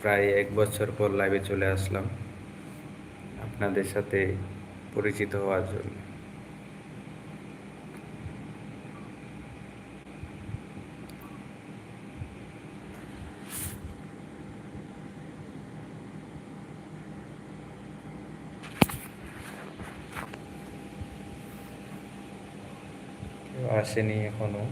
প্রায় এক বছর পর লাইভে চলে আসলাম আপনাদের সাথে পরিচিত হওয়ার জন্য। আসেনি এখনও।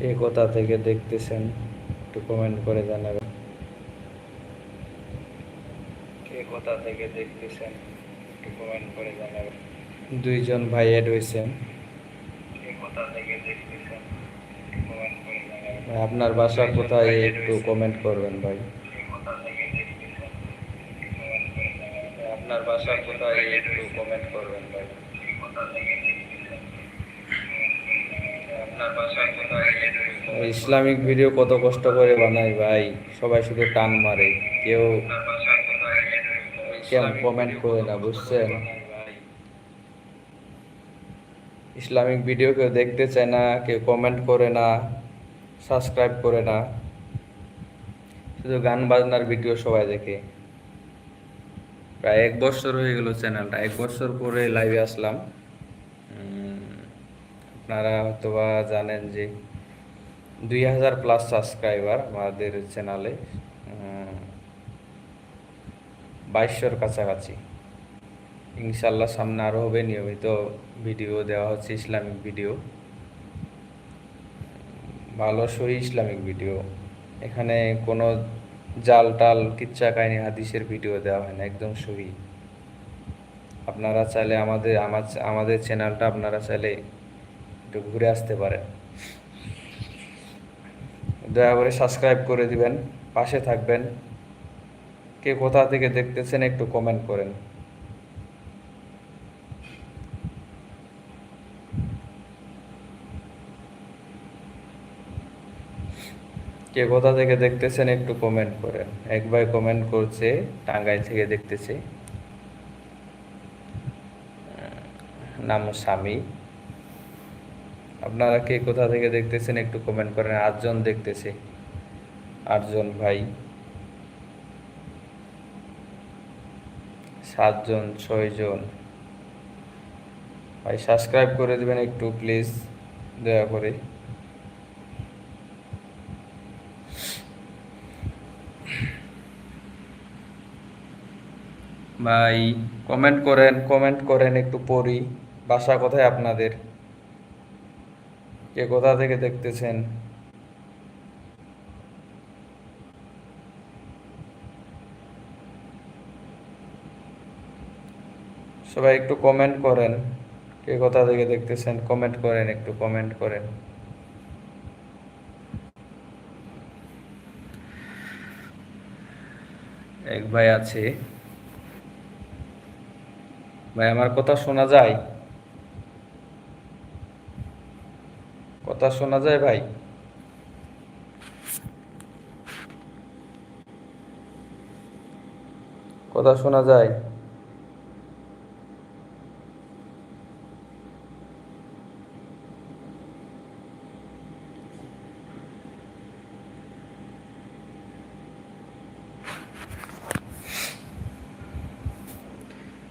কে কোথা থেকে দেখতেছেন একটু কমেন্ট করে জানাবেন। কে কোথা থেকে দেখতেছেন একটু কমেন্ট করে জানাবেন। দুইজন ভাই এড হয়েছেন কে কোথা থেকে দেখতেছেন আপনার বাসা কোথায় একটু কমেন্ট করবেন ভাই। আপনার বাসা কোথায় একটু কমেন্ট করবেন ভাই। ইসলামিক ভিডিও কত কষ্ট করে বানাই ভাই? সবাই শুধু টান মারে। কেউ কমেন্ট করে না, বুঝছেন? ইসলামিক ভিডিও কেউ দেখতে চায় না, কেউ কমেন্ট করে না সাবস্ক্রাইব করে না। শুধু গান বাজনার ভিডিও সবাই দেখে। প্রায় এক বছর হয়ে গেল চ্যানেলটা এক বছর পরে লাইভে আসলাম। আপনারা হয়তোবা জানেন যে দুই হাজার প্লাস সাবস্ক্রাইবার আমাদের চ্যানেলে বাইশশোর কাছাকাছি। ইনশাল্লাহ সামনে আরও হবে নিয়মিত ভিডিও দেওয়া হচ্ছে ইসলামিক ভিডিও ভালো সহি ইসলামিক ভিডিও এখানে কোনো জাল টাল, কিচ্ছা কাহিনি, হাদিসের ভিডিও দেওয়া হয় না, একদম সহি। আপনারা চাইলে আমাদের, আমার, আমাদের চ্যানেলটা আপনারা চাইলে একটু ঘুরে আসতে পারেন দয়া করে সাবস্ক্রাইব করে দিবেন, পাশে থাকবেন। কে কোথা থেকে দেখতেছেন একটু কমেন্ট করেন। কে কোথা থেকে দেখতেছেন একটু কমেন্ট করেন। এক ভাই কমেন্ট করছে, টাঙ্গাইল থেকে দেখতেছে। নাম স্বামী। আপনারা কে কোথা থেকে দেখতেছেন একটু কমেন্ট করেন, আটজন দেখতেছে। আটজন ভাই। সাতজন, ছয়জন। ভাই সাবস্ক্রাইব করে দেবেন একটু প্লিজ দয়া করে। ভাই কমেন্ট করেন কমেন্ট করেন একটু পড়ি। বাসা কোথায় আপনাদের? কে কোথা থেকে দেখতেছেন? সবাই একটু কমেন্ট করেন। কে কোথা থেকে দেখতেছেন? কমেন্ট করেন, একটু কমেন্ট করেন। এক ভাই আছে। ভাই, আমার কথা শোনা যায়? কথা শোনা যায় ভাই? কথা শোনা যায়।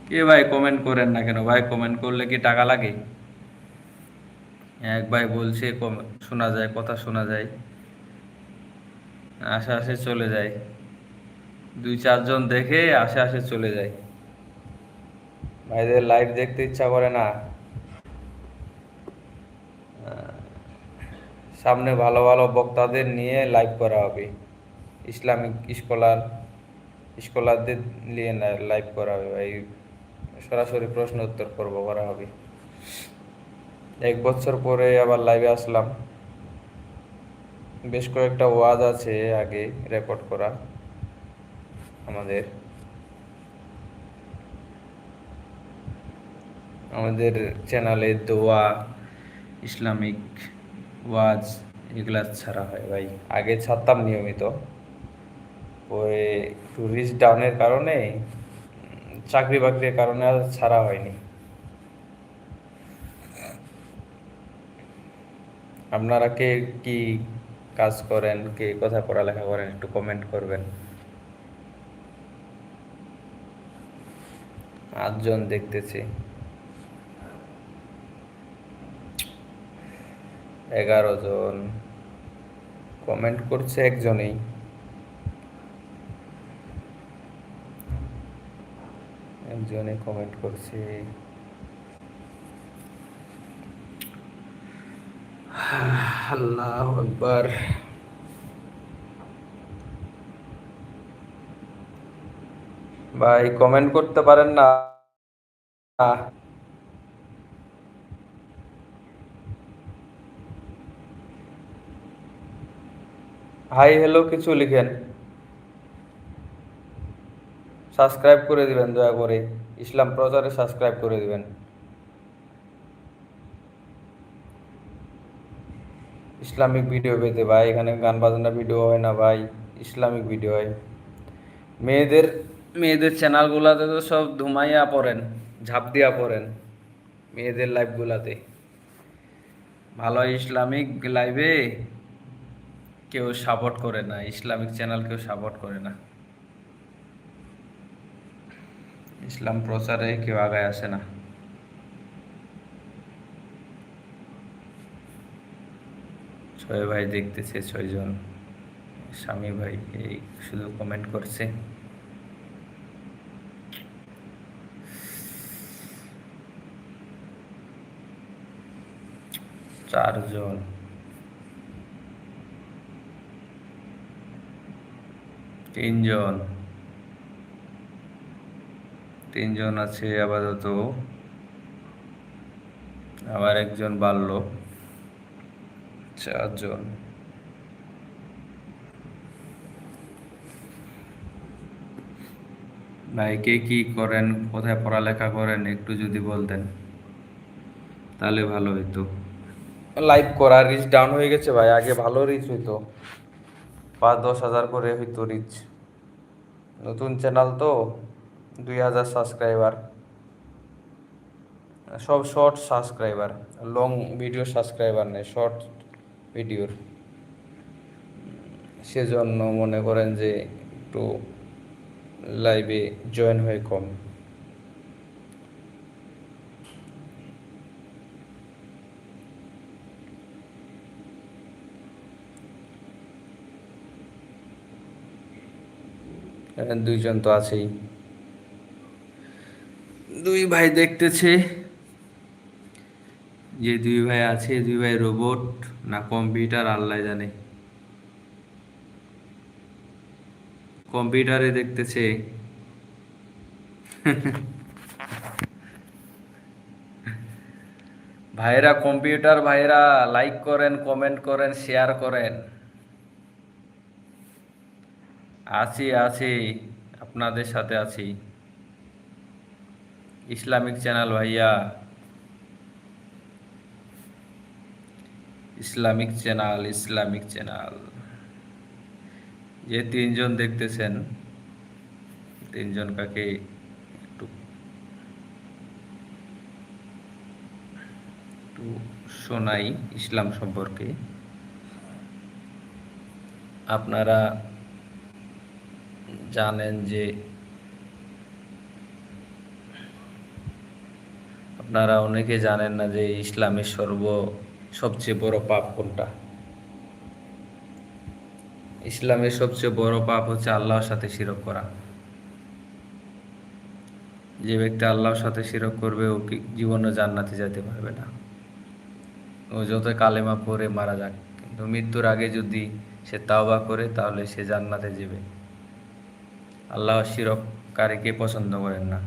কে ভাই কমেন্ট করেন না কেন? ভাই কমেন্ট করলে কি টাকা লাগে? এক ভাই বলছে শোনা যায়, কথা শোনা যায়। আশে আসে চলে যায়। দুই চারজন দেখে আশে আসে চলে যায়। ভাইদের লাইভ দেখতে ইচ্ছা করে না। সামনে ভালো ভালো বক্তাদের নিয়ে লাইভ করা হবে। ইসলামিক স্কলার স্কলারদের নিয়ে লাইভ করা হবে ভাই। সরাসরি প্রশ্ন উত্তর পর্ব করা হবে। এক বছর পরে আবার লাইভে আসলাম। বেশ কয়েকটা ওয়াজ আছে আগে রেকর্ড করা আমাদের। আমাদের চ্যানেলে দোয়া, ইসলামিক ওয়াজ এগুলা ছাড়া হয় ভাই। আগে ছাড়তাম নিয়মিত। পরে রিচ ডাউনের কারণে চাকরি বাকরির কারণে আর ছাড়া হয়নি। আপনারা কে কি কাজ করেন, কে কোথায় পড়ালেখা করেন, একটু কমেন্ট করবেন। আটজন দেখতেছি। এগারো জন। কমেন্ট করছে একজনেই। একজনে কমেন্ট করছে। ভাই কমেন্ট করতে পারেন না। হাই হ্যালো কিছু লিখেন। সাবস্ক্রাইব করে দিবেন দয়া করে। ইসলাম প্রচারে সাবস্ক্রাইব করে দিবেন। ইসলামিক ভিডিও পেতে ভাই, এখানে গান বাজনা ভিডিও হয় না ভাই, ইসলামিক ভিডিও হয়। মেয়েদের মেয়েদের চ্যানেলগুলোতে তো সব ধুমাইয়া পড়েন, ঝাঁপ দিয়া পড়েন মেয়েদের লাইভগুলাতে ভালো ইসলামিক লাইভে কেউ সাপোর্ট করে না, ইসলামিক চ্যানেল কেউ সাপোর্ট করে না। ইসলাম প্রচারে কেউ আগায় আসে না। ছয় ভাই দেখতেছে, ছয়জন স্বামী ভাই, এই শুধু কমেন্ট করছে। চারজন। তিনজন। তিনজন আছে আপাতত। আবার একজন বাড়লো। চারজন ভাই, কে কি করেন? কোথায় পড়ালেখা করেন? একটু যদি বলতেন। তাহলে ভালো হইতো। লাইভ করা রিচ ডাউন হয়ে গেছে ভাই, আগে ভালো রিচ হইতো। পাঁচ, দশ হাজার করে হইতো রিচ নতুন চ্যানেল তো, দুই হাজার সাবস্ক্রাইবার সব short subscriber long video subscriber নেই শর্ট ভিডিওর। সেজন্য মনে করেন যে একটু লাইভে জয়েন হয়ে কম। দুইজন তো আছেই। দুই ভাই দেখতেছে। যে দুই ভাই আছে, দুই ভাই রোবট না কম্পিউটার আল্লাহ জানে। কম্পিউটারে দেখতেছে। ভাইরা কম্পিউটার ভাইরা লাইক করেন কমেন্ট করেন শেয়ার করেন। আছি আছি, আপনাদের সাথে আছি। ইসলামিক চ্যানেল ভাইয়া। Islamic channel Islamic channel. যে তিনজন দেখতেছেন তিনজন কাকে একটু একটু শোনাই ইসলাম সম্পর্কে। আপনারা জানেন যে আপনারা অনেকে জানেন না যে ইসলামের সর্ব সবচেয়ে বড় পাপ কোনটা? ইসলামের সবচেয়ে বড় পাপ হচ্ছে আল্লাহর সাথে শিরক করা। যে ব্যক্তি আল্লাহর সাথে শিরক করবে, ও জীবনে জান্নাতে যেতে পারবে না। ও যত কালেমা পরে মারা যাক, কিন্তু মৃত্যুর আগে যদি সে তাওবা করে, তাহলে সে জান্নাতে যাবে। আল্লাহ শিরককারীকে পছন্দ করেন না।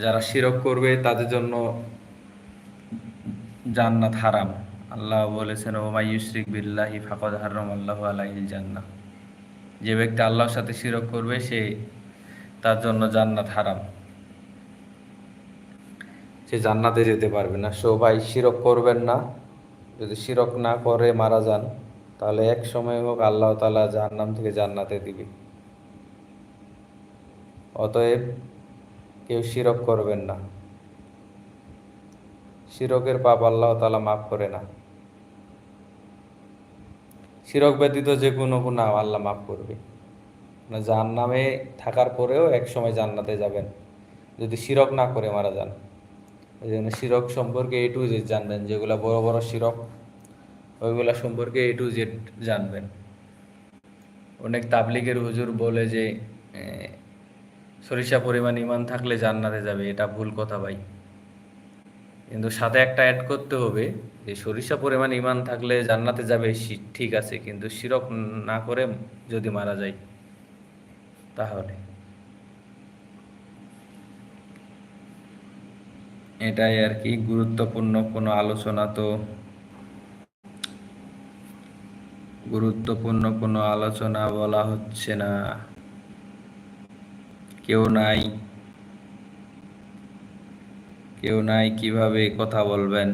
যারা শিরক করবে, তাদের জন্য জান্নাত হারাম। আল্লাহ বলেছেন ও মাইয়ুশরিক বিল্লাহি ফাকদ হারাম আল্লাহ আলাইহিল জান্নাহ। যে ব্যক্তি আল্লাহর সাথে শিরক করবে, সে তার জন্য জান্নাত হারাম। সে জান্নাতে যেতে পারবে না। সো ভাই শিরক করবেন না। যদি শিরক না করে, মারা যান, তাহলে এক সময় হোক আল্লাহ তালা জাহান্নাম থেকে জান্নাতে দিবে। অতএব কেউ শিরক করবেন না। শিরকের পাপ আল্লাহ তালা মাফ করে না। শিরক ব্যতীত যে কোনো গুণা আল্লাহ মাফ করবে। না জাহান নামে থাকার পরেও এক সময় জান্নাতে যাবেন। যদি শিরক না করে মারা যান। এই জন্য শিরক সম্পর্কে এ টু জানবেন, যেগুলো বড় বড় শিরক, ওইগুলা সম্পর্কে এ টু জেড জানবেন। অনেক তাবলিগের হুজুর বলে যে সরিষা পরিমাণ ইমান থাকলে জান্নাতে যাবে, এটা ভুল কথা ভাই। কিন্তু সাথে একটা অ্যাড করতে হবে যে সরিষা পরিমাণ ইমান থাকলে জান্নাতে যাবে ঠিক আছে, কিন্তু শিরক না করে যদি মারা যায়, তাহলে। এটাই আর কি গুরুত্বপূর্ণ কোনো আলোচনা তো। গুরুত্বপূর্ণ কোনো আলোচনা বলা হচ্ছে না। কেউ নাই। কেউ নাই, কীভাবে কথা বলবেন?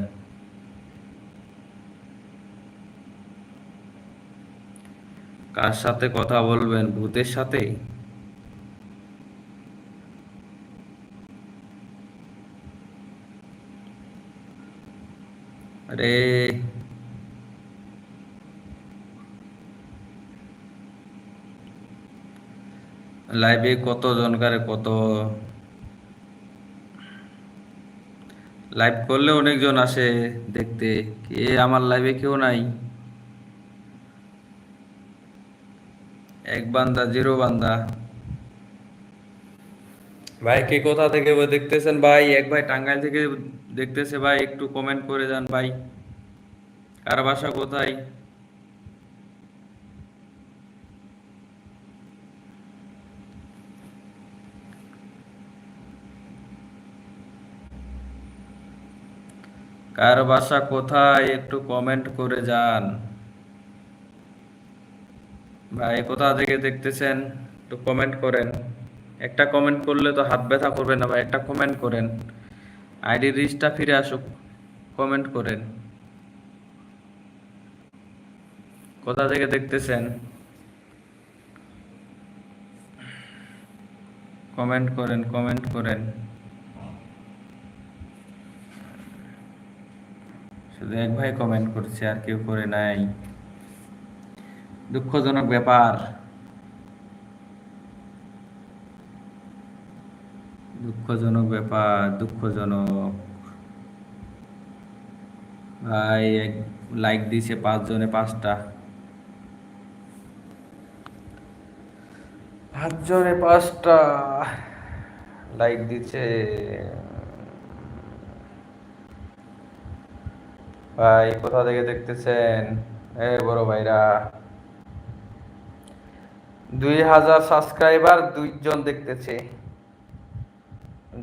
কার সাথে কথা বলবেন? ভূতের সাথে? আরে লাইভে কত জনকারে কত লাইভ করলে অনেকজন আসে দেখতে। কে আমার লাইভে কেউ নাই। এক বান্দা জিরো বান্দা। ভাই, কে কোথা থেকে দেখতেছেন? ভাই, এক ভাই টাঙ্গাইল থেকে দেখতেছে। ভাই, একটু কমেন্ট করে যান ভাই। কার বাসা কোথায়? কার বাসা কোথায় একটু কমেন্ট করে যান। ভাই, কোথা থেকে দেখতেছেন? একটু কমেন্ট করেন। একটা কমেন্ট করলে তো হাত ব্যথা করবে না ভাই, একটা কমেন্ট করেন। আইডি রিচটা ফিরে আসুক কমেন্ট করেন। কোথা থেকে দেখতেছেন? কমেন্ট করেন কমেন্ট করেন। এক ভাই কমেন্ট করছে, আর কেউ করে নাই। দুঃখজনক ব্যাপার। দুঃখজনক ব্যাপার, দুঃখজনক। ভাই, এক লাইক দিছে পাঁচজনে পাঁচটা। পাঁচজনে পাঁচটা। লাইক দিচ্ছে ভাই, কোথা থেকে দেখতেছেন? এ বড় ভাইরা। দুই হাজার সাবস্ক্রাইবার দুইজন দেখতেছে।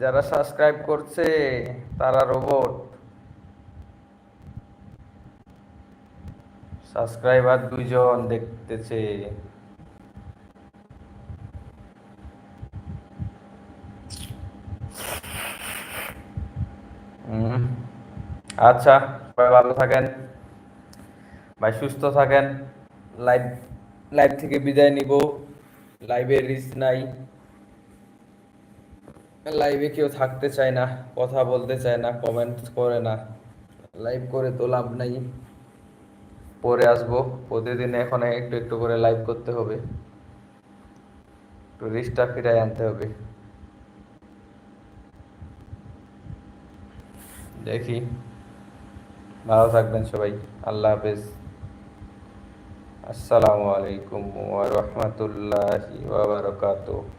যারা সাবস্ক্রাইব করছে, তারা রোবট সাবস্ক্রাইবার দুইজন দেখতেছে। আচ্ছা। সবাই ভালো থাকেন। ভাই সুস্থ থাকেন। লাইভ লাইভ থেকে বিদায় নিব। লাইভে রিচ নাই। লাইভে কেউ থাকতে চায় না, কথা বলতে চায় না কমেন্ট করে না। লাইভ করে তো লাভ নাই। পরে আসব। প্রতিদিন এখন একটু একটু করে লাইভ করতে হবে। একটু রিচটা ফিরাই আনতে হবে। দেখি। ভালো থাকবেন সবাই। আল্লাহ হাফেজ। আসসালামু আলাইকুম ওয়া বারাকাতুহু।